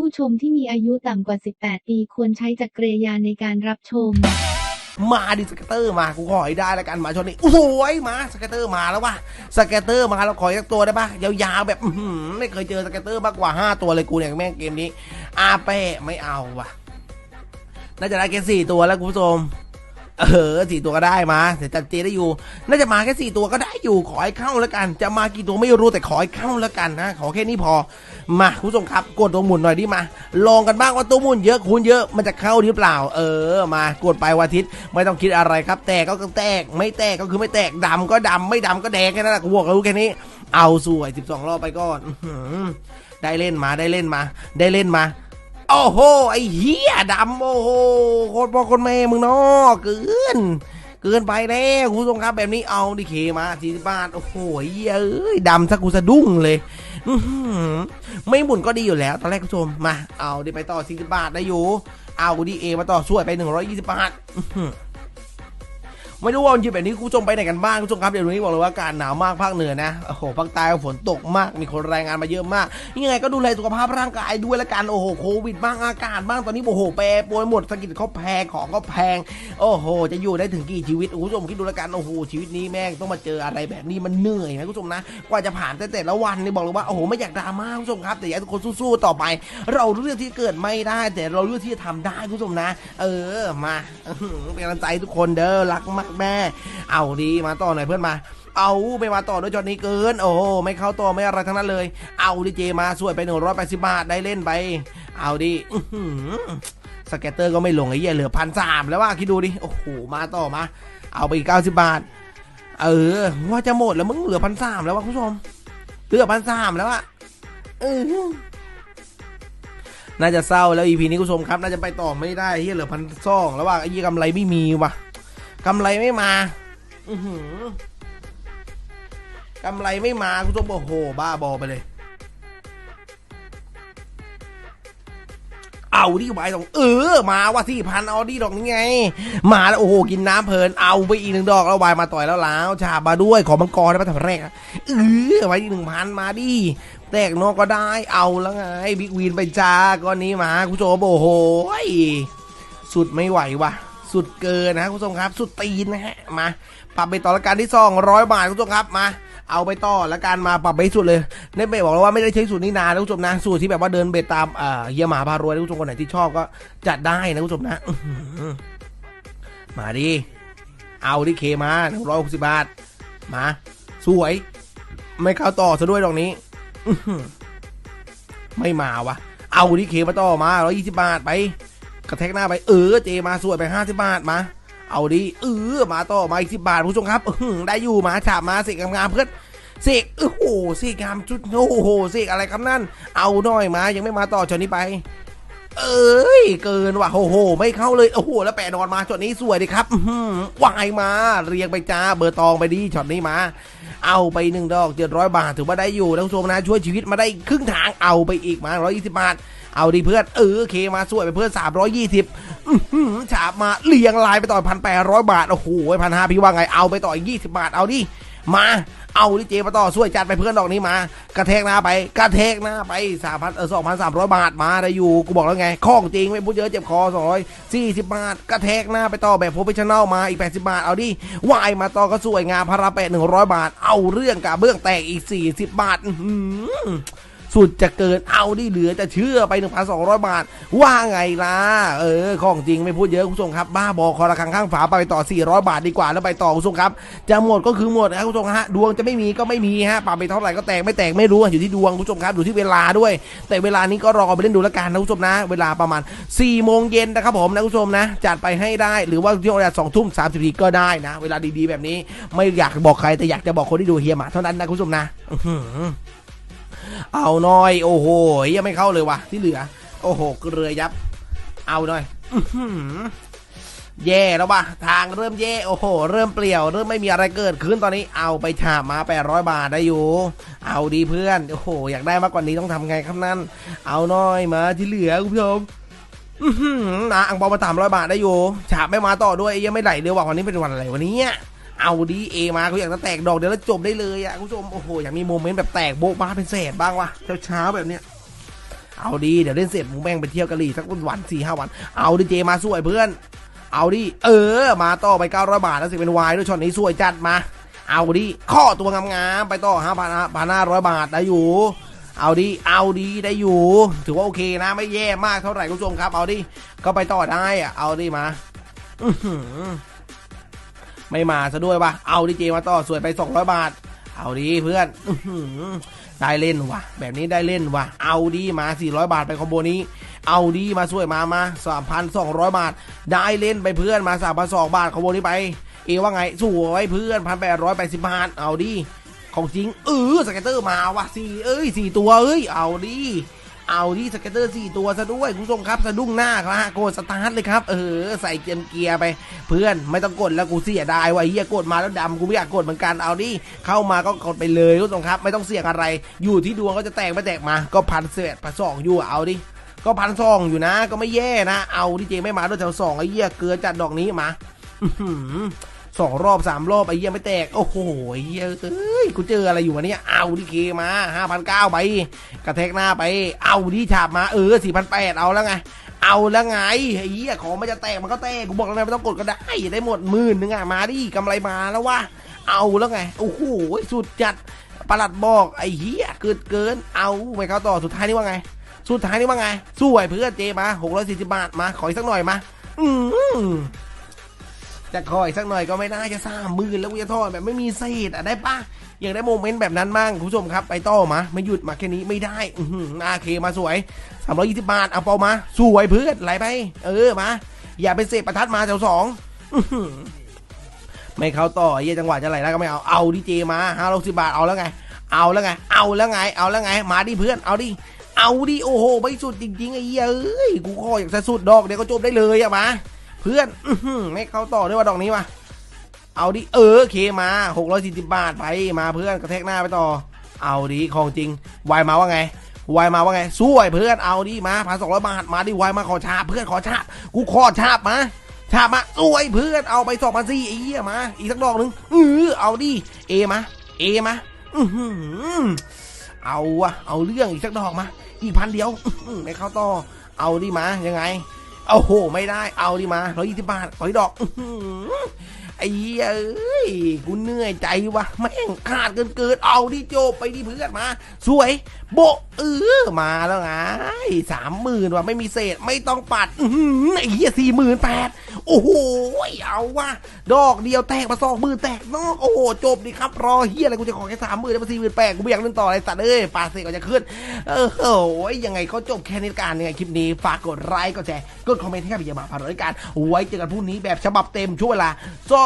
ผู้ชมที่มีอายุต่ำกว่า 18 ปีควรใช้จักรยานในการรับชม มาดิสเกตเตอร์มากูขอให้ได้แล้วกันมาชนนี้โอ้โหยมาสเกตเตอร์มาแล้วว่ะสเกตเตอร์มาแล้วขออีกสักตัวได้ปะยาวๆแบบอื้อหือไม่เคยเจอสเกตเตอร์มากกว่า 5 ตัวเลยกูเนี่ยแม่งเกมนี้อาเป้ไม่เอาว่ะ น่าจะได้แค่สี่ตัวแล้วคุณผู้ชม เออสี่ตัวก็ได้มาแต่จัดเจได้อยู่ น่าจะมาแค่สี่ตัวก็ได้อยู่ขอให้เข้าแล้วกัน จะมากี่ตัวไม่รู้แต่ขอให้เข้าแล้วกันนะขอแค่นี้พอ มาคุณผู้ชมครับกดตัวหมุนหน่อยดิมา ลองกันบ้างว่าตัวหมุนเยอะคูณเยอะมันจะเข้าหรือเปล่า เออ มากดไปวันอาทิตย์ไม่ต้องคิดอะไรครับ แตกก็แตกไม่แตกก็คือไม่แตกดำก็ดำไม่ดำก็แดงแค่นั้นแหละกูบอกรู้แค่นี้ เอาสวย 12 รอบไปก่อนได้เล่นมาได้เล่นมา ได้เล่นมาโอ้โหไอ้เหี้ยดำโอ้โหโคตรพ่อคนแม่มึงเนาะเกินเกินไปแล้วคุณผู้ชมครับแบบนี้เอาดิเคมาสี่สิบบาทโอ้โหเหี้ยเอ้ยดำสักกูสะดุ้งเลย ไม่หมุนก็ดีอยู่แล้ว ตอนแรกคุณผู้ชม มา เอาดิไปต่อ40บาทได้อยู่ เอาดิเอมาต่อช่วยไป 120บาท ไม่รู้ว่าวันหยุดแบบนี้คุณผู้ชมไปไหนกันบ้างคุณผู้ชมครับเดี๋ยวนี้บอกเลยว่าอากาศหนาวมากภาคเหนือนะโอ้โหภาคใต้ฝนตกมากมีคนรายงานมาเยอะมากยังไงก็ดูแลสุขภาพร่างกายด้วยละกันโอ้โหโควิดบ้างอากาศบ้างตอนนี้โอ้โหแปรปรวนหมดสกิจเขาแพงของก็แพง โอ้โห จะอยู่ได้ถึงกี่ชีวิตคุณผู้ชมคิดดูละกันโอ้โหชีวิตนี้แม่งต้องมาเจออะไรแบบนี้มันเหนื่อยนะคุณผู้ชมนะ กว่าจะผ่านแต่แต่ละวันนี่บอกเลยว่าโอ้โหไม่อยากดราม่าคุณผู้ชมครับ แต่อยากให้ทุกคนสู้ๆต่อไป เราเลือกที่เกิดไม่ได้ แต่เราเลือกที่จะทำได้คุณผู้ชมนะ เออมาเป็นกำลังใจทุกคนเด้อรักมากแม่ เอาดีมาต่อหน่อยเพื่อนมา เอาไม่มาต่อด้วยจอนี้เกิน โอ้ไม่เข้าต่อไม่อะไรทั้งนั้นเลย เอาดิเจมาสวยไปหนึ่งร้อยแปดสิบบาทได้เล่นไป เอาดิอื้อหือสเก็ตเตอร์ก็ไม่ลงไอ้เหี้ยเหลือพันสามแล้วว่าคิดดูดิ โอ้โห มาต่อมา เอาไปอีกเก้าสิบบาท เออ ว่าจะหมดแล้วมึงเหลือพันสามแล้ววะคุณผู้ชม เหลือพันสามแล้วอะเออน่าจะเศร้าแล้วอีพีนี้คุณผู้ชมครับ น่าจะไปต่อไม่ได้เฮียเหลือพันสองแล้วว่าไอ้ยี่กำไรไม่มีว่ะ กำไรไม่มา อือหือกำไรไม่มาคุณผู้ชมโอ้โห บ้าบอไปเลย เอาดิใบสองเออ มาว่าสี่พันเอาดิดอกนี้ไง มาแล้วโอ้โห กินน้ำเพลิน เอาไปอีกหนึ่งดอกแล้ววายมาต่อยแล้วล้าวฉาบมาด้วย ขอมังกรได้ปะแถวแรกอะเออไว้อีกหนึ่งพันมาดิแตกนอกก็ได้เอาแล้วไงบิ๊กวีนไปจ้าก้อนนี้มาคุณผู้ชมโอ้โหยสุดไม่ไหวว่ะ สุดเกินนะคุณผู้ชมครับสุดตีนนะฮะมาปรับไปต่อละกันที่สองร้อยบาทคุณผู้ชมครับมาเอาไปต่อละกันมาปรับไปสุดเลยเนเบบอกแล้วว่าไม่ได้ใช้สูตรนี้นานนะคุณผู้ชมนะสูตรที่แบบว่าเดินเบ็ดตามเอ่อเฮียหมาพารวยนะคุณผู้ชมคนไหนที่ชอบก็จัดได้นะคุณผู้ชมนะมาดิเอาดิเคมาหนึ่งร้อยหกสิบบาท มา สวย ไม่เข้าต่อซะด้วยตรงนี้ไม่มาวะเอาดิเคมาต่อมาร้อยยี่สิบาทไป กระแทกหน้าไปเออเจมาสวยไปห้าสิบาทมา เอาดิเออมาต่อมาอีกสิบาทผู้ชมครับออได้อยู่มาฉาบมาเสกงามๆเพื่อนเสกโอ้โหเสกงามจุดโอ้โหเสกอะไรครับนั่น เอาหน่อยมายังไม่มาต่อจอนี้ไป เอ้ยเกินว่ะโอ้โห ไม่เข้าเลยโอ้โหแล้วแปะนอนมาช็อตนี้สวยดีครับวายมาเรียงไปจ้าเบอร์ตองไปดีช็อตนี้มา เอาไปหนึ่งดอกเจ็ดร้อยบาทถือว่าได้อยู่ท่านผู้ชมนะช่วยชีวิตมาได้ครึ่งทางเอาไปอีกมาร้อยยี่สิบาทเอาดีเพื่อนเออเคมาสวยไปเพื่อนสามร้อยยี่สิบฉาบมาเรียงลายไปต่อพันแปดร้อยบาทโอ้โหพันห้าพี่ว่าไงเอาไปต่ออีกยี่สิบาทเอาดิ มา เอาดิเจมาต่อช่วยจัดไปเพื่อนดอกนี้มา กระแทกหน้าไป กระแทกหน้าไปสามพันเออสองพันสามร้อยบาทมาได้อยู่กูบอกแล้วไงข้องจริงไม่พูดเยอะเจ็บคอสองร้อยสี่สิบบาท กระแทกหน้าไปต่อแบบโปรเฟชชั่นแนลมาอีกแปดสิบาทเอาดิวายมาต่อก็สวยงามพาราแปดหนึ่งร้อยบาท เอาเรื่องกับเบื้องแตกอีกสี่สิบบาท อื สุดจะเกินเอาดิเหลือจะเชื่อไป 1,200 บาท ว่าไงล่ะ เออ ของจริงไม่พูดเยอะคุณผู้ชมครับ บ้าบอคอระคังข้างฝาไปต่อ 400 บาทดีกว่าแล้วไปต่อคุณผู้ชมครับ จะหมดก็คือหมดนะคุณผู้ชมฮะ ดวงจะไม่มีก็ไม่มีฮะปรับไปเท่าไหร่ก็แตกไม่แตกไม่รู้อยู่ที่ดวงคุณผู้ชมครับอยู่ที่เวลาด้วย แต่เวลานี้ก็รอไปเล่นดูแล้วกันนะคุณผู้ชมนะ เวลาประมาณ4โมงเย็นนะครับผมนะคุณผู้ชมนะ จัดไปให้ได้หรือว่าช่วงเวลา2ทุ่ม30นาทีก็ได้นะ เวลาดีๆแบบนี้ ไม่อยากบอกใครแต่อยากจะบอกคนที่ดูเฮียหมาเท่านั้นนะคุณผู้ชมนะ เอาหน่อย โอ้โหยังไม่เข้าเลยวะที่เหลือ โอ้โหเกลือยับ เอาหน่อยแย่แล้ววะทางเริ่มแย่โอ้โห เริ่มเปลี่ยวเริ่มไม่มีอะไรเกิดขึ้นตอนนี้เอาไปฉาบมา800 บาทได้อยู่ เอาดีเพื่อนโอ้โห อยากได้มากกว่านี้ต้องทำไงครับนั่นเอาหน่อยมาที่เหลือคุณผู้ชมอื้อหือนะอังเปามาสามร้อยบาทได้อยู่ฉาบไม่มาต่อด้วยยังไม่ไหลเดียวว่ะวันนี้เป็นวันอะไรวันนี้ เอาดีเอมาเขาอยากจะแตกดอกเดี๋ยวแล้วจบได้เลยอะคุณผู้ชมโอ้โหอยากมีโมเมนต์แบบแตกโบ๊ะบ้าเป็นแสนบ้างวะเช้าเช้าๆแบบเนี้ยเอาดีเดี๋ยวเล่นเสร็จมึงแม่งไปเที่ยวกะหรี่สักวันสี่ห้าวัน เอาดิเจมาสวยเพื่อน เอาดิเออ มาต่อไป900บาทแล้วสิเป็นวายด้วยช็อตนี้สวยจัดมา เอาดิข้อตัวงามๆไปต่อ5 0 0 500บาทได้อยู่ เอาดิเอาดีได้อยู่ ถือว่าโอเคนะไม่แย่มากเท่าไหร่คุณผู้ชมครับ เอาดิก็ไปต่อได้อะเอาดิมา ไม่มาซะด้วยปะเอาดิเจมาต่อสวยไป 200 บาท เอาดีเพื่อนได้เล่นวะแบบนี้ได้เล่นวะเอาดีมา 400 บาทไปคอมโบนี้ เอาดีมาช่วยมามา 3,200 บาท ได้เล่นไปเพื่อนมา3,200บาทคอมโบนี้ไป เอว่าไงสวยเพื่อน1,880บาทเอาดีของจริงเออสเก็ตเตอร์มาว่ะสี่เอ้ยสี่ตัวเอ้ยเอาดี เอาดีสเก็ตเตอร์สี่ตัวซะด้วยคุณผู้ชมครับสะดุ้งหน้าครับฮะกดสตาร์ทเลยครับเออใส่เกียร์เกียร์ไป เพื่อนไม่ต้องกดแล้วกูเสียดายว่ะเฮียกดมาแล้วดำกูไม่อยากกดเหมือนกันเอาดิเข้ามาก็กดไปเลยคุณผู้ชมครับ ไม่ต้องเสี่ยงอะไร อยู่ที่ดวงก็จะแตกไม่แตกมาก็พันเศษพันสองอยู่เอาดิก็พันสองอยู่นะ ก็ไม่แย่นะ เอาดิเจไม่มาด้วยแถวสองไอ้เหี้ยเกลือจัดดอกนี้มา สองรอบสามรอบไอ้เหี้ยไม่แตก โอ้โหไอ้เหี้ยเอ้ยกูเจออะไรอยู่วะเนี่ยเอาดิเคมาห้าพันเก้าไป กระแทกหน้าไป เอาดิฉาบมาเออสี่พันแปดเอาแล้วไง เอาแล้วไงไอ้เหี้ยของมันจะแตกมันก็แตกกูบอกแล้วไงไม่ต้องกดก็ได้ได้หมดหมื่นนึงอะมาดิกำไรมาแล้ววะเอาแล้วไงโอ้โหสุดจัดประหลัดบอกไอ้เหี้ยเกินเกิน เอาไม่เข้าต่อสุดท้ายนี่ว่าไง สุดท้ายนี่ว่าไงสวยเพื่อนเจมาหกร้อยสี่สิบาทมาขออีกสักหน่อยมา อืม จะขออีกสักหน่อยก็ไม่น่าจะสามหมื่นแล้วกูจะทอดแบบไม่มีเศษอะได้ปะอยากได้โมเมนต์แบบนั้นบ้างคุณผู้ชมครับ ไปต่อมา ไม่หยุดมาแค่นี้ไม่ได้อืออาเคมาสวยสามร้อยยี่สิบาทเอาเปามาสวยเพื่อนไหลไป เออมาอย่าไปเสพประทัดมาแถวสองไม่เข้าต่อเหี้ยจังหวะจะไหลแล้วก็ไม่เอาเอาดีเจมาห้าร้อยสิบาทเอาแล้วไง เอาแล้วไง เอาแล้วไง เอาแล้วไง มาดิเพื่อนเอาดิเอาดิโอ้โหไม่สุดจริงๆไอ้เหี้ยเอ้ยกูขออยากจะสุดดอกเดี๋ยวก็จบได้เลยอะมา เพื่อนอไม่เข้าต่อด้วยว่าดอกนี้มาเอาดิเออเคมาหกร้อยสี่สิบบาทไปมาเพื่อนกระแทกหน้าไปต่อ เอาดิของจริงวายมาว่าไงวายมาว่าไงสวยเพื่อนเอาดิมาพันสองร้อยบาทมาดิวายมาขอชาเพื่อนขอชากูขอชาบมาชาบมาสวยเพื่อนเอาไปสองพันสี่ไอ้เหี้ยมา อีกสักดอกหนึ่งเออเอาดิเอมาเอมาอืออเอาอะเอาเรื่องอีกสักดอกมา อีกพันเดียวไม่เข้าต่อเอาดิมายังไง โอ้โห ไม่ได้ เอาดิมาร้อยยี่สิบบาทร้อยดอก ไอ้เอ้ยกูเหนื่อยใจวะแม่งขาดเกินเกินเอาดิโจไปดิเพื่อนมา สวยโบเออมาแล้วไงสามหมื่นว่ะไม่มีเศษไม่ต้องปัดไอ้เหี้ยสี่หมื่นแปดโอ้โหเอาว่ะดอกเดียวแตกมาสองหมื่นแตกเนอกโอ้โหจบดิครับรอเฮียอะไรกูจะขอแค่สามหมื่นแล้วมาสี่หมื่นแปดกูไม่อยากเล่นต่ออะไรสัตว์เอ้ยปาเสกก็จะขึ้นเออโอ้ยยังไงก็จบแค่นี้กันยังไงคลิปนี้ฝากกดไลค์กดแชร์กดคอมเมนต์ให้กับพี่ยามาผ่านรายการไว้เจอกันพรุ่งนี้แบบฉบับเต็มช่วงเวลาโซ่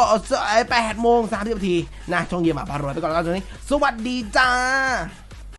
แปดโมงสามสิบนาทีนะช่องเยี่ยมมาพารวยไปก่อนแล้วตอนนี้ สวัสดีจ้า